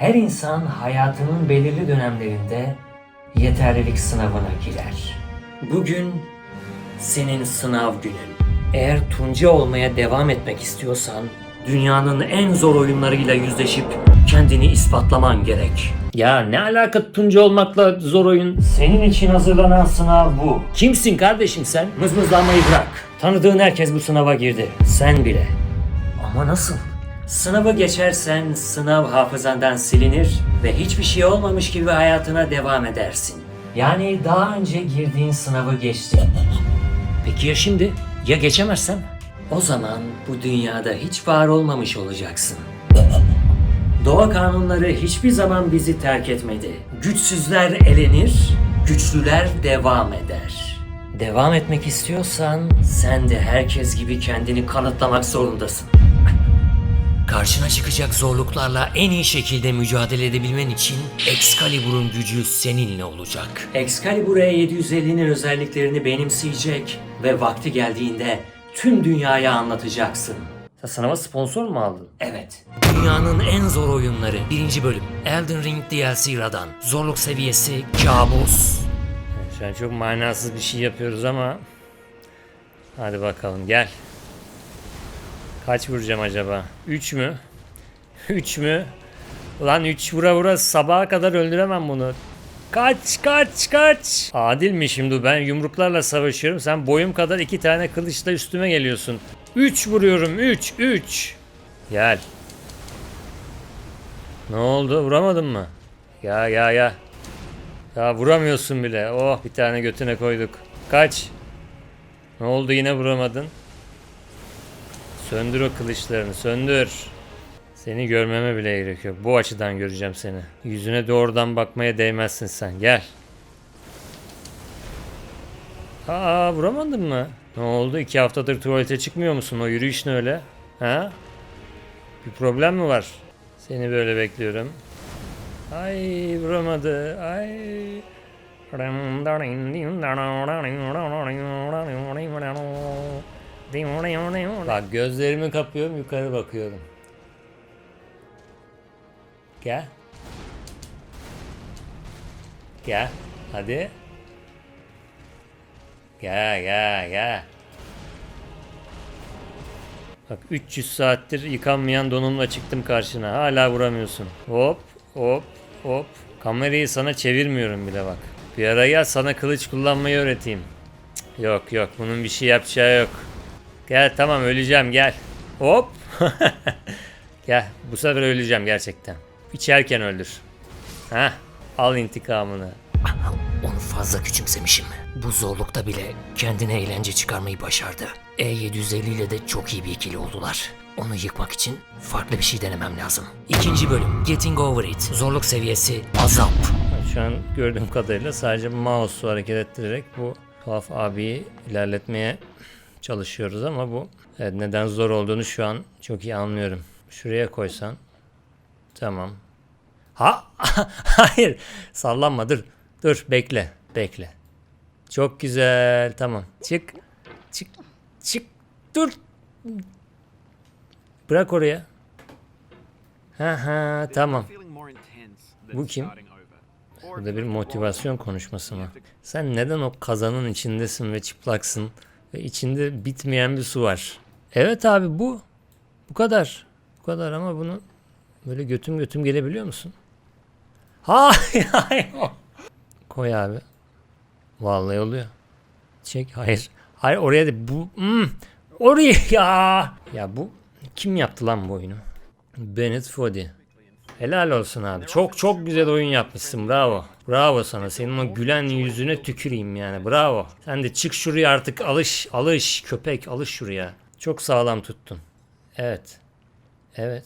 Her insan hayatının belirli dönemlerinde yeterlilik sınavına girer. Bugün senin sınav günün. Eğer Tunca olmaya devam etmek istiyorsan dünyanın en zor oyunlarıyla yüzleşip kendini ispatlaman gerek. Ya ne alaka Tunca olmakla zor oyun? Senin için hazırlanan sınav bu. Kimsin kardeşim sen? Mızmızlanmayı bırak. Tanıdığın herkes bu sınava girdi. Sen bile. Ama nasıl? Sınavı geçersen sınav hafızandan silinir ve hiçbir şey olmamış gibi hayatına devam edersin. Yani daha önce girdiğin sınavı geçtin. Peki ya şimdi? Ya geçemezsem? O zaman bu dünyada hiç var olmamış olacaksın. Doğa kanunları hiçbir zaman bizi terk etmedi. Güçsüzler elenir, güçlüler devam eder. Devam etmek istiyorsan sen de herkes gibi kendini kanıtlamak zorundasın. Karşına çıkacak zorluklarla en iyi şekilde mücadele edebilmen için Excalibur'un gücü seninle olacak. Excalibur E750'nin özelliklerini benimseyecek ve vakti geldiğinde tüm dünyaya anlatacaksın. Sen sınava sponsor mu aldın? Evet. Dünyanın en zor oyunları. Birinci bölüm. Elden Ring DLC Radan. Zorluk seviyesi kabus. Şu an çok manasız bir şey yapıyoruz ama... Hadi bakalım gel. Kaç vuracağım acaba? 3 mü? 3 mü? Ulan 3 vura vura sabaha kadar öldüremem bunu. Kaç kaç kaç. Adil mi şimdi ben yumruklarla savaşıyorum. Sen boyum kadar iki tane kılıçla üstüme geliyorsun. 3 vuruyorum 3 3. Gel. Ne oldu vuramadın mı? Ya ya ya. Ya vuramıyorsun bile. Oh bir tane götüne koyduk. Kaç. Ne oldu yine vuramadın? Söndür o kılıçlarını söndür. Seni görmeme bile gerek yok. Bu açıdan göreceğim seni. Yüzüne doğrudan bakmaya değmezsin sen. Gel. Aa vuramadın mı? Ne oldu? İki haftadır tuvalete çıkmıyor musun? O yürüyüş ne öyle? Ha? Bir problem mi var? Seni böyle bekliyorum. Ay vuramadı. Ay. Bak gözlerimi kapıyorum yukarı bakıyorum. Gel. Gel. Hadi. Gel gel gel. Bak 300 saattir yıkanmayan donumla çıktım karşına. Hala vuramıyorsun. Hop hop hop. Kamerayı sana çevirmiyorum bile bak. Bir ara gel sana kılıç kullanmayı öğreteyim. Cık, Yok yok bunun bir şey yapacağı yok. Gel tamam öleceğim gel. Hop. gel bu sefer öleceğim gerçekten. İçerken öldür. Heh al intikamını. Onu fazla küçümsemişim. Bu zorlukta bile kendine eğlence çıkarmayı başardı. E750 ile de çok iyi bir ikili oldular. Onu yıkmak için farklı bir şey denemem lazım. İkinci bölüm Getting Over It. Zorluk seviyesi azap. Şu an gördüğüm kadarıyla sadece mouse'u hareket ettirerek bu tuhaf abiyi ilerletmeye çalışıyoruz ama bu neden zor olduğunu şu an çok iyi anlıyorum. Şuraya koysan tamam. Ha hayır sallanma dur dur bekle bekle. Çok güzel tamam çık çık çık dur bırak oraya. Ha ha tamam. Bu kim? Burada bir motivasyon konuşması mı? Sen neden o kazanın içindesin ve çıplaksın ve içinde bitmeyen bir su var? Evet abi bu. Bu kadar. Bu kadar ama bunu böyle götüm götüm gelebiliyor musun? Hayır. Koy abi. Vallahi oluyor. Çek. Hayır. Hayır oraya da bu. Hmm, oraya ya. Ya bu kim yaptı lan bu oyunu? Bennett Foddy. Helal olsun abi. Çok çok güzel oyun yapmışsın. Bravo. Bravo sana. Senin o gülen yüzüne tüküreyim yani. Bravo. Sen de çık şuraya artık alış. Alış köpek alış şuraya. Çok sağlam tuttun. Evet. Evet.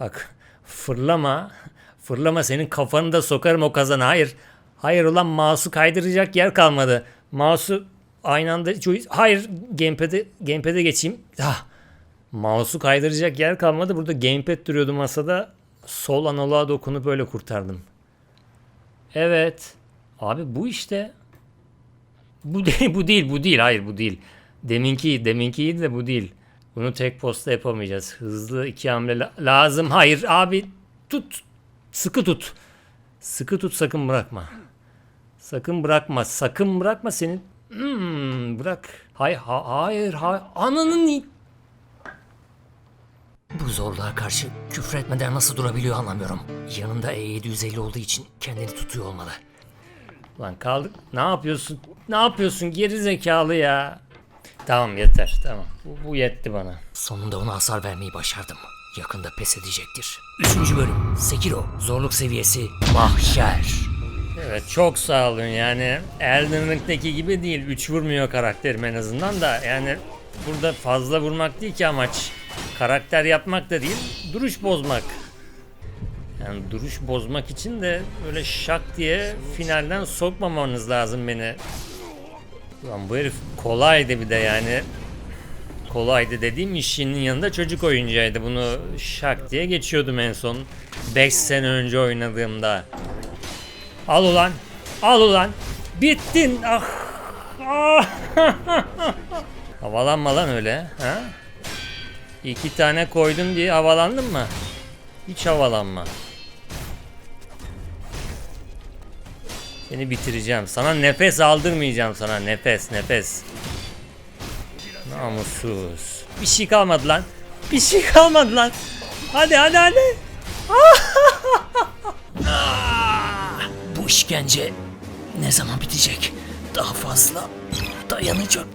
Bak fırlama. Fırlama senin kafanı da sokarım o kazana. Hayır. Hayır ulan mouse'u kaydıracak yer kalmadı. Mouse'u aynı anda... Hayır gamepad'e, gamepad'e geçeyim. Ah. Mouse'u kaydıracak yer kalmadı. Burada gamepad duruyordu masada. Sol analoğa dokunup böyle kurtardım. Evet. Abi bu işte. Bu değil, bu değil, bu değil. Hayır bu değil. Deminki, deminki iyiydi de bu değil. Bunu tek posta yapamayacağız. Hızlı iki hamle la- lazım. Hayır abi tut Sıkı tut. Sıkı tut sakın bırakma. Sakın bırakma. Sakın bırakma senin. Hmm, bırak. Hay, ha, hayır, hayır. Ananın Bu zorluğa karşı küfretmeden nasıl durabiliyor anlamıyorum. Yanında E750 olduğu için kendini tutuyor olmalı. Lan kaldık. Ne yapıyorsun? Ne yapıyorsun geri zekalı ya? Tamam yeter. Tamam. Bu, bu yetti bana. Sonunda ona hasar vermeyi başardım. Yakında pes edecektir. Üçüncü bölüm Sekiro. Zorluk seviyesi Mahşer. Evet çok sağ olun yani Elden Ring'deki gibi değil 3 vurmuyor karakterim en azından da yani burada fazla vurmak değil ki amaç karakter yapmak da değil duruş bozmak yani duruş bozmak için de öyle şak diye finalden sokmamanız lazım beni Ulan bu herif kolaydı bir de yani kolaydı dediğim işinin yanında çocuk oyuncağıydı bunu şak diye geçiyordum en son 5 sene önce oynadığımda Al ulan. Al ulan. Bittin. Ah. Ah. Havalanma lan öyle. Ha? İki tane koydum diye havalandın mı? Hiç havalanma. Seni bitireceğim. Sana nefes aldırmayacağım sana. Nefes nefes. Namussuz. Bir şey kalmadı lan. Bir şey kalmadı lan. Hadi hadi hadi. Bu işkence ne zaman bitecek? Daha fazla dayanacak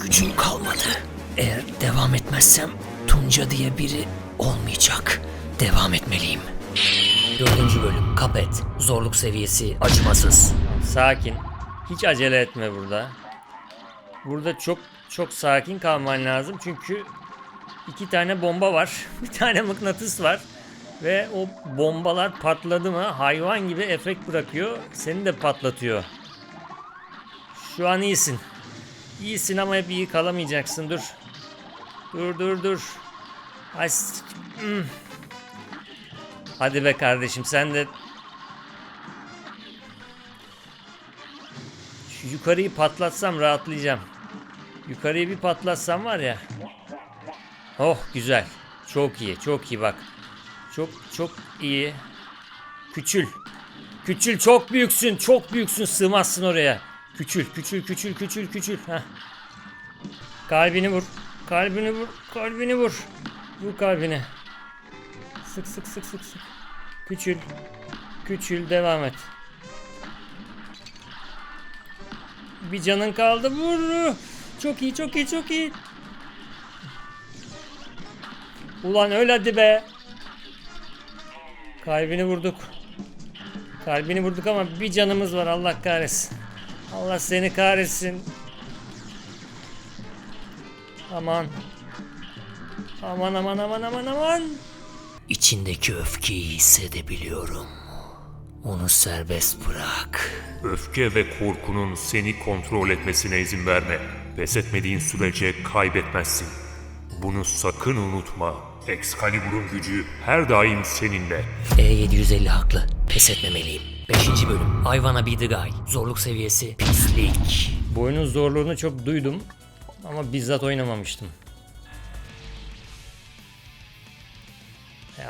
gücüm kalmadı. Eğer devam etmezsem Tunca diye biri olmayacak. Devam etmeliyim. Dördüncü bölüm Kapet. Zorluk seviyesi acımasız. Sakin. Hiç acele etme burada. Burada çok çok sakin kalman lazım çünkü iki tane bomba var. Bir tane mıknatıs var. Ve o bombalar patladı mı hayvan gibi efekt bırakıyor. Seni de patlatıyor. Şu an iyisin. İyisin ama hep iyi kalamayacaksın. Dur. Dur dur dur. Hmm. Hadi be kardeşim sen de Şu yukarıyı patlatsam rahatlayacağım. Yukarıyı bir patlatsam var ya. Oh güzel. Çok iyi, çok iyi bak. Çok çok iyi. Küçül. Küçül çok büyüksün, çok büyüksün. Sığmazsın oraya. Küçül, küçül, küçül, küçül, küçül. Heh. Kalbini vur. Kalbini vur. Kalbini vur. Vur kalbini. Sık sık sık sık sık. Küçül. Küçül devam et. Bir canın kaldı. Vur. Çok iyi, çok iyi, çok iyi. Ulan öl hadi be. Kalbini vurduk. Kalbini vurduk ama bir canımız var Allah kahretsin. Allah seni kahretsin. Aman. Aman aman aman aman aman. İçindeki öfkeyi hissedebiliyorum. Onu serbest bırak. Öfke ve korkunun seni kontrol etmesine izin verme. Pes etmediğin sürece kaybetmezsin. Bunu sakın unutma. Excalibur'un gücü her daim seninle. E750 haklı. Pes etmemeliyim. 5. bölüm. I wanna be the guy. Zorluk seviyesi pislik. Bu oyunun zorluğunu çok duydum ama bizzat oynamamıştım.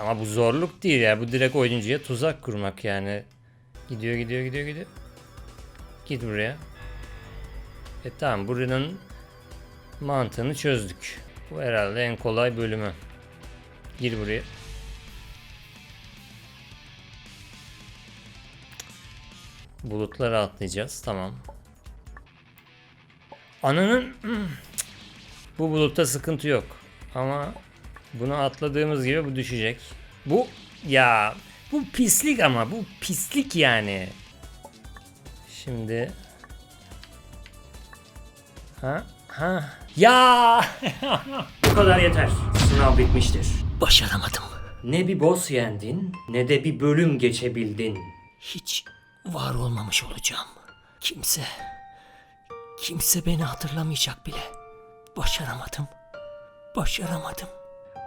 Ama bu zorluk değil ya. Bu direkt oyuncuya tuzak kurmak yani. Gidiyor gidiyor gidiyor gidiyor. Git buraya. E tamam buranın mantığını çözdük. Bu herhalde en kolay bölümü. Gir buraya. Bulutlara atlayacağız. Tamam. Ananın bu bulutta sıkıntı yok. Ama bunu atladığımız gibi bu düşecek. Bu ya bu pislik ama bu pislik yani. Şimdi ha ha ya Bu kadar yeter. Sınav bitmiştir. Başaramadım. Ne bir boss yendin ne de bir bölüm geçebildin. Hiç var olmamış olacağım. Kimse, kimse beni hatırlamayacak bile. Başaramadım. Başaramadım.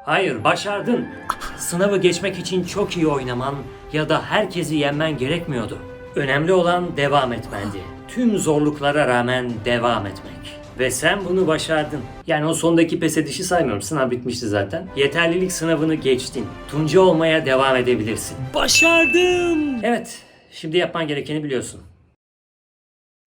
Hayır başardın. Sınavı geçmek için çok iyi oynaman ya da herkesi yenmen gerekmiyordu. Önemli olan devam etmendi. Tüm zorluklara rağmen devam etmek. Ve sen bunu başardın. Yani o sondaki pes edişi saymıyorum. Sınav bitmişti zaten. Yeterlilik sınavını geçtin. Tunca olmaya devam edebilirsin. Başardım! Evet. Şimdi yapman gerekeni biliyorsun.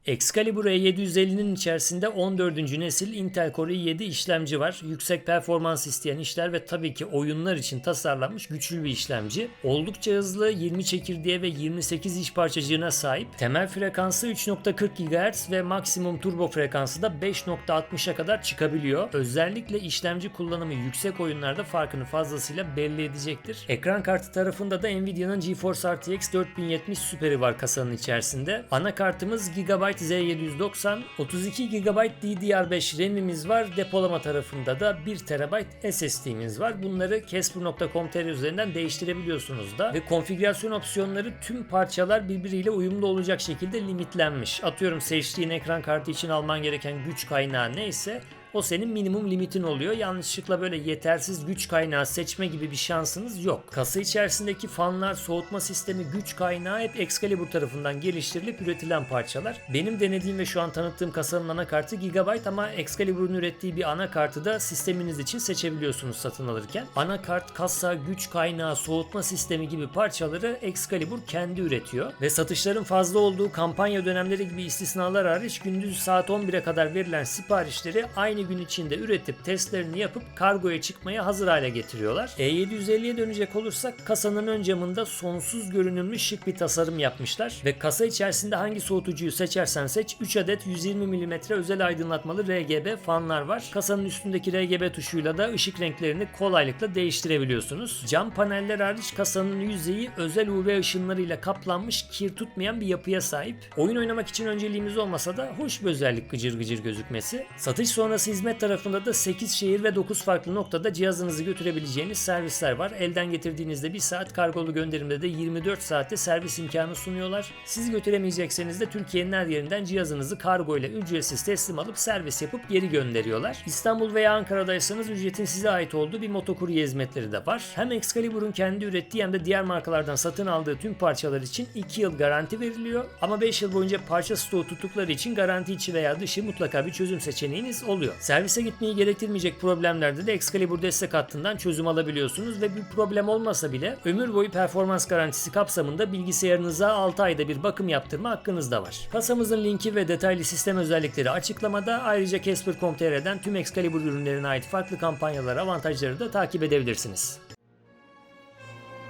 Excalibur E750'nin içerisinde 14. nesil Intel Core i7 işlemci var. Yüksek performans isteyen işler ve tabii ki oyunlar için tasarlanmış güçlü bir işlemci. Oldukça hızlı 20 çekirdeğe ve 28 iş parçacığına sahip. Temel frekansı 3.40 GHz ve maksimum turbo frekansı da 5.60'a kadar çıkabiliyor. Özellikle işlemci kullanımı yüksek oyunlarda farkını fazlasıyla belli edecektir. Ekran kartı tarafında da Nvidia'nın GeForce RTX 4070 Super'i var kasanın içerisinde. Anakartımız Gigabyte Z790, 32 GB DDR5 RAM'imiz var. Depolama tarafında da 1 TB SSD'miz var. Bunları Casper.com.tr üzerinden değiştirebiliyorsunuz da. Ve konfigürasyon opsiyonları tüm parçalar birbiriyle uyumlu olacak şekilde limitlenmiş. Atıyorum seçtiğin ekran kartı için alman gereken güç kaynağı neyse o senin minimum limitin oluyor. Yanlışlıkla böyle yetersiz güç kaynağı seçme gibi bir şansınız yok. Kasa içerisindeki fanlar, soğutma sistemi, güç kaynağı hep Excalibur tarafından geliştirilip üretilen parçalar. Benim denediğim ve şu an tanıttığım kasanın anakartı Gigabyte ama Excalibur'un ürettiği bir anakartı da sisteminiz için seçebiliyorsunuz satın alırken. Anakart, kasa, güç kaynağı, soğutma sistemi gibi parçaları Excalibur kendi üretiyor. Ve satışların fazla olduğu kampanya dönemleri gibi istisnalar hariç gündüz saat 11'e kadar verilen siparişleri aynı gün içinde üretip testlerini yapıp kargoya çıkmaya hazır hale getiriyorlar. E750'ye dönecek olursak kasanın ön camında sonsuz görünümlü şık bir tasarım yapmışlar ve kasa içerisinde hangi soğutucuyu seçersen seç 3 adet 120 mm özel aydınlatmalı RGB fanlar var. Kasanın üstündeki RGB tuşuyla da ışık renklerini kolaylıkla değiştirebiliyorsunuz. Cam paneller hariç kasanın yüzeyi özel UV ışınlarıyla kaplanmış kir tutmayan bir yapıya sahip. Oyun oynamak için önceliğimiz olmasa da hoş bir özellik gıcır gıcır gözükmesi. Satış sonrası hizmet tarafında da 8 şehir ve 9 farklı noktada cihazınızı götürebileceğiniz servisler var. Elden getirdiğinizde 1 saat kargolu gönderimde de 24 saatte servis imkanı sunuyorlar. Siz götüremeyecekseniz de Türkiye'nin her yerinden cihazınızı kargo ile ücretsiz teslim alıp servis yapıp geri gönderiyorlar. İstanbul veya Ankara'daysanız ücretin size ait olduğu bir motokurye hizmetleri de var. Hem Excalibur'un kendi ürettiği hem de diğer markalardan satın aldığı tüm parçalar için 2 yıl garanti veriliyor. Ama 5 yıl boyunca parça stoğu tuttukları için garanti içi veya dışı mutlaka bir çözüm seçeneğiniz oluyor. Servise gitmeyi gerektirmeyecek problemlerde de Excalibur destek hattından çözüm alabiliyorsunuz ve bir problem olmasa bile ömür boyu performans garantisi kapsamında bilgisayarınıza 6 ayda bir bakım yaptırma hakkınız da var. Kasamızın linki ve detaylı sistem özellikleri açıklamada ayrıca Casper.com.tr'den tüm Excalibur ürünlerine ait farklı kampanyalar avantajları da takip edebilirsiniz.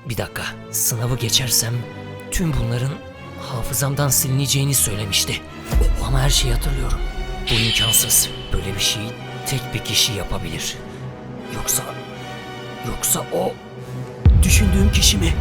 Bir dakika. Sınavı geçersem tüm bunların hafızamdan silineceğini söylemişti. Ama her şeyi hatırlıyorum. Bu imkansız. Böyle bir şeyi tek bir kişi yapabilir. Yoksa... Yoksa o... Düşündüğüm kişi mi?